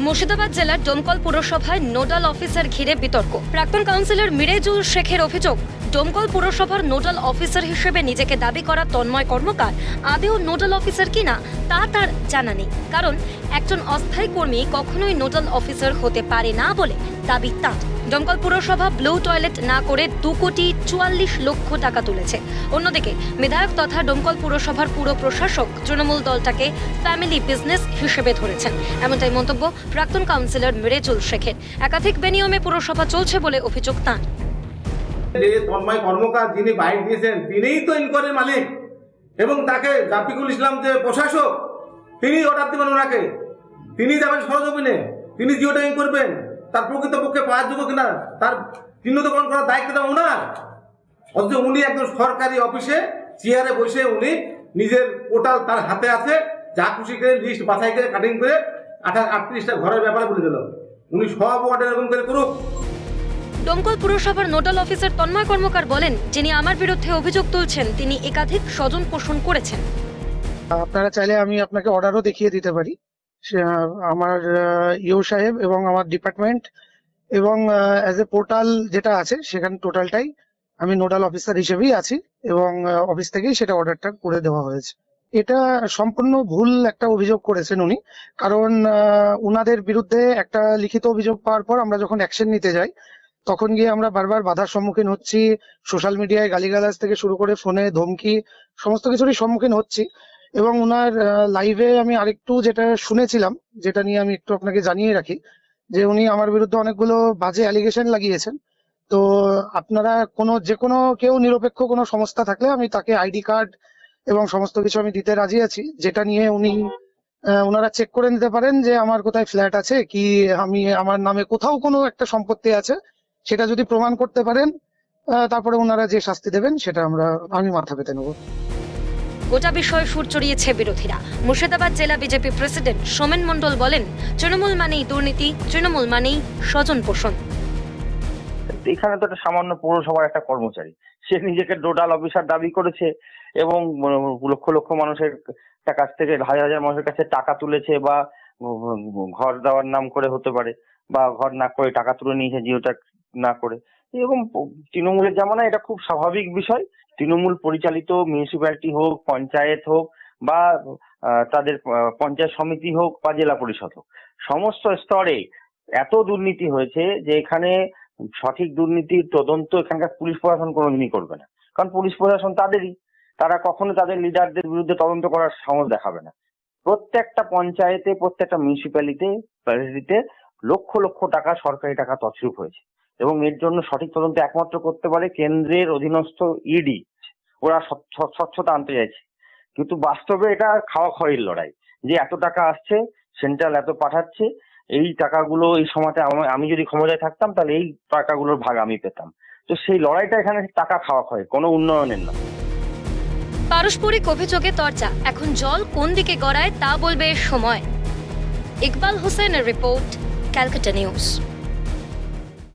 মুর্শিদাবাদ জেলার Domkal পুরসভায় nodal officer ঘিরে বিতর্ক। প্রাক্তন কাউন্সিলর মিরেজুল শেখের অভিযোগ, ডোমকল পুরসভার নোডাল অফিসার হিসেবে নিজেকে দাবি করা তন্ময় কর্মকার আদেও নোডাল অফিসার কিনা তা তার জানা নেই। কারণ, একজন অস্থায়ী কর্মী কখনোই নোডাল অফিসার হতে পারে না বলে দাবি তাঁর। ডোমকল পুরসভা ব্লু টয়লেট না করে দু কোটি চুয়াল্লিশ লক্ষ টাকা তুলেছে। অন্যদিকে বিধায়ক তথা ডোমকল পুরসভার পুরো প্রশাসক তৃণমূল দলটাকে ফ্যামিলি বিজনেস হিসেবে ধরেছেন। এমনটাই মন্তব্য প্রাক্তন কাউন্সিলর মিরেজুল শেখের। একাধিক বেনিয়মে পুরসভা চলছে বলে অভিযোগ তাঁর। তন্ময় কর্মকার যিনি বাইক দিয়েছেন, তিনিই তো ইনকোয়ারির মালিক। এবং তাকে জাফিকুল ইসলাম যে প্রশাসক তিনি অর্ডার দেবেন ওনাকে। তিনি যাবেন তিনি জিওটাইং করবেন। তার প্রকৃতপক্ষে পাওয়ার যোগ্য কিনা? তার চিহ্নিতকরণ করার দায়িত্ব দেওয়া ওনার অথচ উনি একজন সরকারি অফিসে চেয়ারে বসে উনি নিজের পোর্টাল তার হাতে আছে যা খুশি করে লিস্ট বাছাই করে কাটিং করে আঠাশ আটত্রিশটা ঘরের ব্যাপারে বলে দিল। উনি সব ওয়ার্ডে এরকম করে করুক। দমকল পুরসভার নোডাল অফিসার তন্ময় কর্মকার বলেন যিনি আমার বিরুদ্ধে অভিযোগ তুলছেন তিনি একাধিক স্বজন পোষণ করেছেন। আপনারা চাইলে আমি আপনাকে অর্ডারও দেখিয়ে দিতে পারি। আমার ইউ সাহেব এবং আমার ডিপার্টমেন্ট এবং অ্যাজ এ পোর্টাল যেটা আছে সেখানে টোটালটাই আমি নোডাল অফিসার হিসেবেই আছি এবং অফিস থেকেই সেটা অর্ডারটা করে দেওয়া হয়েছে। এটা সম্পূর্ণ ভুল একটা অভিযোগ করেছেন উনি, কারণ উনাদের বিরুদ্ধে একটা লিখিত অভিযোগ পাওয়ার পর আমরা যখন অ্যাকশন নিতে যাই, তখন গিয়ে আমরা বারবার বাধার সম্মুখীন হচ্ছি সোশ্যাল মিডিয়ায় গালিগালাজ থেকে শুরু করে ফোনে ধমকি, সমস্ত কিছুরই সম্মুখীন হচ্ছি। এবং ওনার লাইভে আমি আরেকটু যেটা শুনেছিলাম, যেটা নিয়ে আমি একটু আপনাকে জানিয়ে রাখি, যে উনি আমার বিরুদ্ধে অনেকগুলো বাজে অ্যালিগেশন লাগিয়েছেন। তো আপনারা কোনো, যে কোনো কেউ নিরপেক্ষ কোনো সংস্থা থাকলে আমি তাকে আইডি কার্ড এবং সমস্ত কিছু আমি দিতে রাজি আছি, যেটা নিয়ে উনি ওনারা চেক করে নিতে পারেন যে আমার কোথায় ফ্ল্যাট আছে, কি আমি, আমার নামে কোথাও কোনো একটা সম্পত্তি আছে, সেটা যদি প্রমাণ করতে পারেন তারপরে ওনারা যে শাস্তি দেবেন, সেটা আমরা, আমি মাথা পেতে নেব। গোটা বিষয়ে সুর চড়িয়েছে বিরোধীরা। মুর্শিদাবাদ জেলা বিজেপি প্রেসিডেন্ট সোমেন মণ্ডল বলেন, তৃণমূল মানেই দুর্নীতি, তৃণমূল মানেই স্বজন পোষণ। এখানে তো একটা সামান্য পৌরসভার একটা কর্মচারী। সে নিজেকে ডোডাল অফিসার দাবি করেছে এবং লক্ষ লক্ষ মানুষের কাছ থেকে হাজার হাজার মানুষের কাছে টাকা তুলেছে বা ঘর দেওয়ার নাম করে হতে পারে বা ঘর না করে টাকা তুলে নিয়েছে জিওটা না করে। এরকম তৃণমূলের জামানা এটা খুব স্বাভাবিক বিষয়, তৃণমূল পরিচালিত মিউনিসিপ্যালিটি হোক, পঞ্চায়েত হোক, বা তাদের পঞ্চায়েত সমিতি হোক, বা জেলা পরিষদ হোক, সমস্ত স্তরে এত দুর্নীতি হয়েছে যে এখানে সঠিক দুর্নীতির তদন্ত এখানকার পুলিশ প্রশাসন কোনোদিনই করবে না। কারণ পুলিশ প্রশাসন তাদেরই। তারা কখনো তাদের লিডারদের বিরুদ্ধে তদন্ত করার সাহস দেখাবে না। প্রত্যেকটা পঞ্চায়েতে, প্রত্যেকটা মিউনিসিপ্যালিটিতে লক্ষ লক্ষ টাকা, সরকারি টাকা তছরূপ হয়েছে। এবং এর জন্য সঠিক তদন্ত একমাত্র করতে পারে কেন্দ্রের অধীনস্থ ইডি ওরা স্বচ্ছতা আনতে চাইছে। কিন্তু বাস্তবে এটা খাওয়া খয়ের লড়াই। যে এত টাকা আসছে, সেন্ট্রাল এত পাঠাচ্ছে, এই টাকাগুলো এই সময়টা আমি- যদি ক্ষমতায় থাকতাম, তাহলে এই টাকাগুলোর ভাগ আমি পেতাম। তো সেই লড়াইটা এখানে টাকা খাওয়া হয় কোনো উন্নয়নের না। পারস্পরিক অভিযোগে তর্জা, এখন জল কোন দিকে গড়ায় তা বলবে সময়। ইকবাল হোসেনের রিপোর্ট, ক্যালকাটা নিউজ।